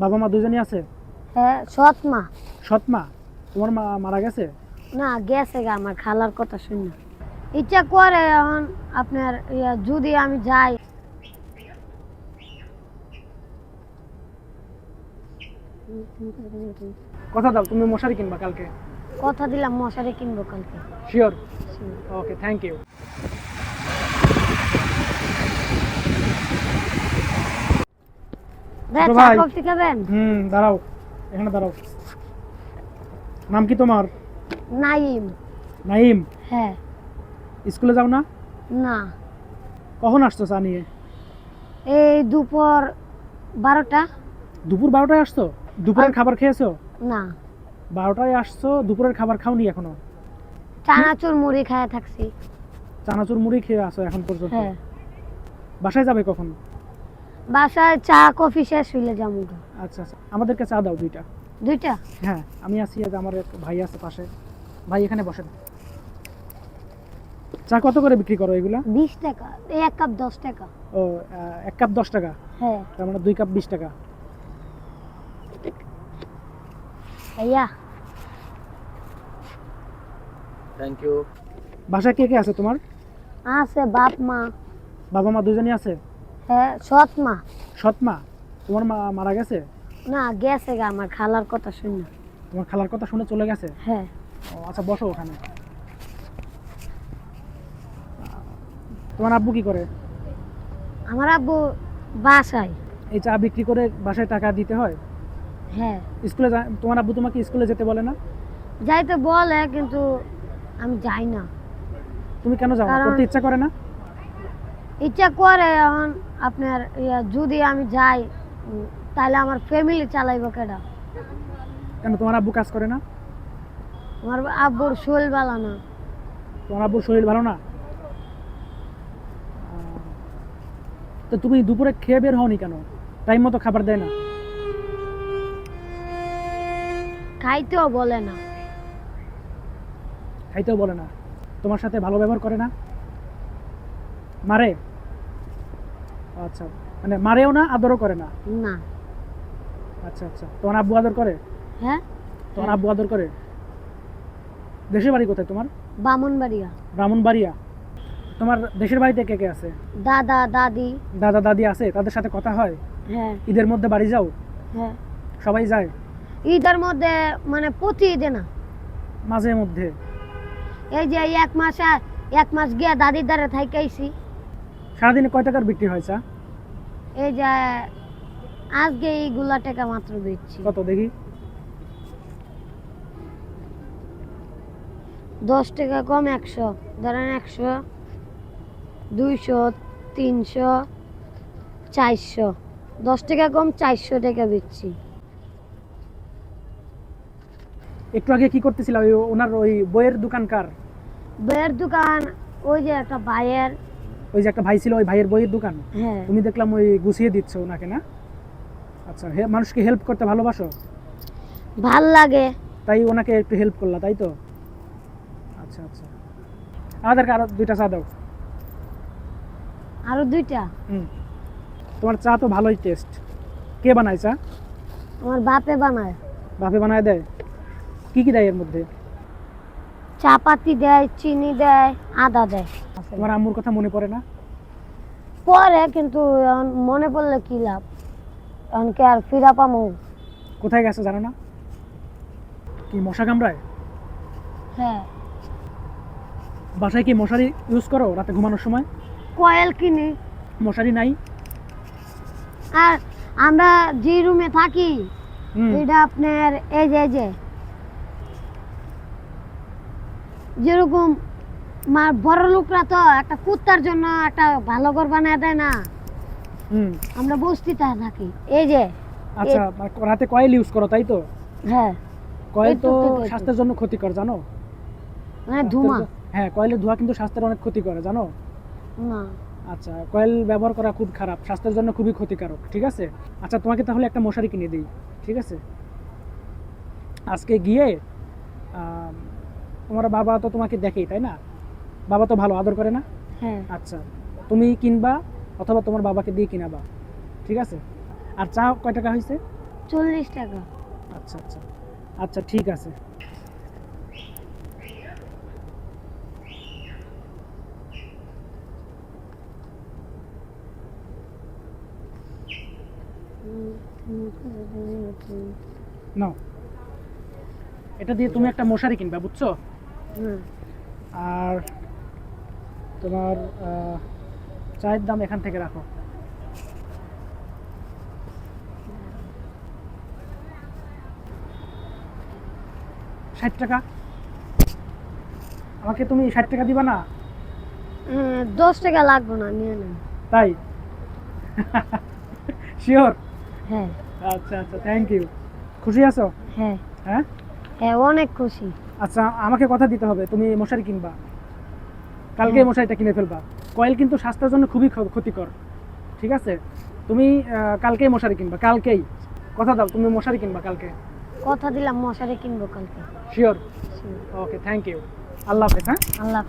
বাবা মা দুজনই আছে? হ্যাঁ সৎ মা। সৎ মা? তোমার মা মারা গেছে? না গেছে গা আমার খালার কথা শুনে। ইচ্ছা করে এখন আপনার যদি আমি যাই। কথা দাও তুমি মশারি কিনবা কালকে? কথা দিলাম মশারি কিনবো কালকে। শিওর ওকে থ্যাংক ইউ ভাই তো চা ভাই। কফি খাবেন? হুম দাঁড়াও এখানে দাঁড়াও। নাম কি তোমার? নাইম। নাইম? হ্যাঁ। স্কুলে যাও না? না। কখন আসছো চা নিয়ে? এই দুপুর বারোটা। দুপুর বারোটায় আসছো? দুপুরের খাবার খেয়েছো? না। বারোটায় আসছো দুপুরের খাবার খাওনি এখনও? চানাচুর মুড়ি খায় থাকছি। চানাচুর মুড়ি খেয়ে আসো এখন পর্যন্ত? হ্যাঁ। বাসায় যাবে কখন? বাসায় চা কফি শেষ হইলে যাব। আচ্ছা আচ্ছা। আমাদেরকে চা দাও দুইটা। দুইটা? হ্যাঁ আমি আছি আজ আমার এক ভাই আছে পাশে। ভাই এখানে বসেন। চা কত করে বিক্রি করো এগুলা? বিশ টাকা। এই এক কাপ দশ টাকা। ও আহ, এক কাপ দশ টাকা? হ্যাঁ। তার মানে দুই কাপ বিশ টাকা। ভাইয়া। থ্যাংক ইউ বাসায় কে কে আছে তোমার? আছে বাপ মা। বাবা মা দুজনই আছে? সৎ মা সৎ মা তোমার মা মারা গেছে? না গেছে গা আমার খালার কথা শুনে। তোমার খালার কথা শুনে চলে গেছে? হ্যাঁ। ও আচ্ছা বসো ওখানে। তোমার আব্বু কি করে? আমার আব্বু বাসায়। এই চা বিক্রি করে বাসায় টাকা দিতে হয়? হ্যাঁ। স্কুলে তোমার আব্বু তোমাকে স্কুলে যেতে বলে না? যাইতে বলে কিন্তু আমি যাই না। তুমি কেন যাও? করতে ইচ্ছা করে না? ইচ্ছা করে এখন আপনার ইয়া, যদি আমি যাই তাহলে আমার ফ্যামিলি চালাইব কেডা? কেন তোমার আব্বু কাজ করে না? আমার আব্বুর শরীর ভালো না। তোমার আব্বুর শরীর ভালো না? তো তুমি দুপুরে খেয়ে বের হওনি কেন? টাইম মতো খাবার দেয় না। খাইতেও বলে না। খাইতেও বলে না। তোমার সাথে ভালো ব্যবহার করে না? মারে আচ্ছা। মানে মারেও না আদরও করে না? না। আচ্ছা আচ্ছা। তোমার আব্বু আদর করে? হ্যাঁ। তোমার আব্বু আদর করে? দেশের বাড়ি কোথায় তোমার? বামনবাড়িয়া। ব্রাহ্মণবাড়িয়া তোমার দেশের বাড়িতে কে কে আছে? দাদা দাদি। দাদা দাদি আছে? তাদের সাথে কথা হয়? হ্যাঁ। ঈদের মধ্যে বাড়ি যাও? হ্যাঁ। সবাই যায়? ঈদের মধ্যে মানে প্রতি ঈদে না। মাঝে মধ্যে? এই যে এক মাস এক মাস গিয়া দাদির দ্বারা থাইকাইছি সারাদিনে কয় টাকার বিক্রি হয় চা এই যে আজকে এইগুলা টাকা মাত্র দিচ্ছি। কত দেখি? দশ টাকা কম একশো ধরেন একশো দুইশো তিনশো চারশো। দশ টাকা কম চারশো টাকা দিচ্ছি। একটু আগে কি করতেছিলাম ওনার ওই বইয়ের দোকানকার বইয়ের দোকান ওই যে একটা ভাইয়ের ওই যে একটা ভাই ছিল ওই ভাইয়ের বইয়ের দোকান? হ্যাঁ। তুমি দেখলাম ওই গুছিয়ে দিচ্ছ ওনাকে না? আচ্ছা হে- মানুষকে হেল্প করতে ভালোবাসো? ভালো লাগে। তাই ওনাকে একটু হেল্প করলা তাই তো? আচ্ছা আচ্ছা। আমাদেরকে আরও দুইটা চা দাও। আরও দুইটা? হুম। তোমার চা তো ভালোই টেস্ট কে বানায় চা? আমার বাপে বানায়। বাপে বানায় দেয়? কি কি দেয় এর মধ্যে? চা পাতি দেয় চিনি দেয় আদা দেয়। তোমার আম্মুর কথা মনে পড়ে না? পরে কিন্তু মনে পড়লে কি লাভ? এখন কি আর ফিরা পামু? কোথায় গেছে জানো না? কি মশা কামড়ায়? হ্যাঁ। বাসায় কি মশারি ইউজ করো রাতে ঘুমানোর সময়? কয়েল কিনি। মশারি নাই? আর আমরা যে রুমে থাকি এটা আপনার এই যে এই যে যেরকম মা বড় লোকরা তো একটা কুত্তার জন্য একটা ভালো ঘর বানায় দেয় না। হুম। আমরা বস্তিতে থাকি এই যে আচ্ছা রাতে কয়েল ইউজ করো তাই তো? হ্যাঁ। কয়েল তো। স্বাস্থ্যের জন্য ক্ষতিকর জানো? মানে জ- হ্যাঁ কয়েলের ধোঁয়া কিন্তু স্বাস্থ্যের অনেক ক্ষতি করে জানো? না। আচ্ছা কয়েল ব্যবহার করা খুব খারাপ স্বাস্থ্যের জন্য খুবই ক্ষতিকারক ঠিক আছে? আচ্ছা তোমাকে তাহলে একটা মশারি কিনে দিই ঠিক আছে? আজকে গিয়ে তোমার বাবা তো তোমাকে দেখেই তাই না? বাবা তো ভালো আদর করে না? হ্যাঁ। আচ্ছা তুমি কিনবা অথবা তোমার বাবাকে দিয়ে কিনাবা ঠিক আছে? আর চা কয় টাকা হয়েছে চল্লিশ টাকা। আচ্ছা আচ্ছা আচ্ছা ঠিক আছে। নাও। এটা দিয়ে তুমি একটা মশারি কিনবা বুঝছ? হুম। আর তোমার চায়ের দাম এখান থেকে রাখো। ষাট টাকা। আমাকে তুমি ষাট টাকা দিবা না? দশ টাকা লাগবে না নিয়ে নেন তাই? শিওর হ্যাঁ। আচ্ছা আচ্ছা থ্যাংক ইউ খুশি আছো? হ্যাঁ। হ্যাঁ? হ্যাঁ অনেক খুশি। আচ্ছা আমাকে কথা দিতে হবে তুমি মশারি কিনবা। কালকে। মশারিটা কিনে ফেলবা। কয়েল কিন্তু স্বাস্থ্যের জন্য খুবই ক্ষতিকর। ঠিক আছে? তুমি কালকেই মশারি কিনবা কালকেই। কথা দাও তুমি মশারি কিনবা কালকে। কথা দিলাম মশারি কিনবো কালকে। শিওর ওকে থ্যাংক ইউ আল্লাহ হাফেজ হ্যাঁ? আল্লাহ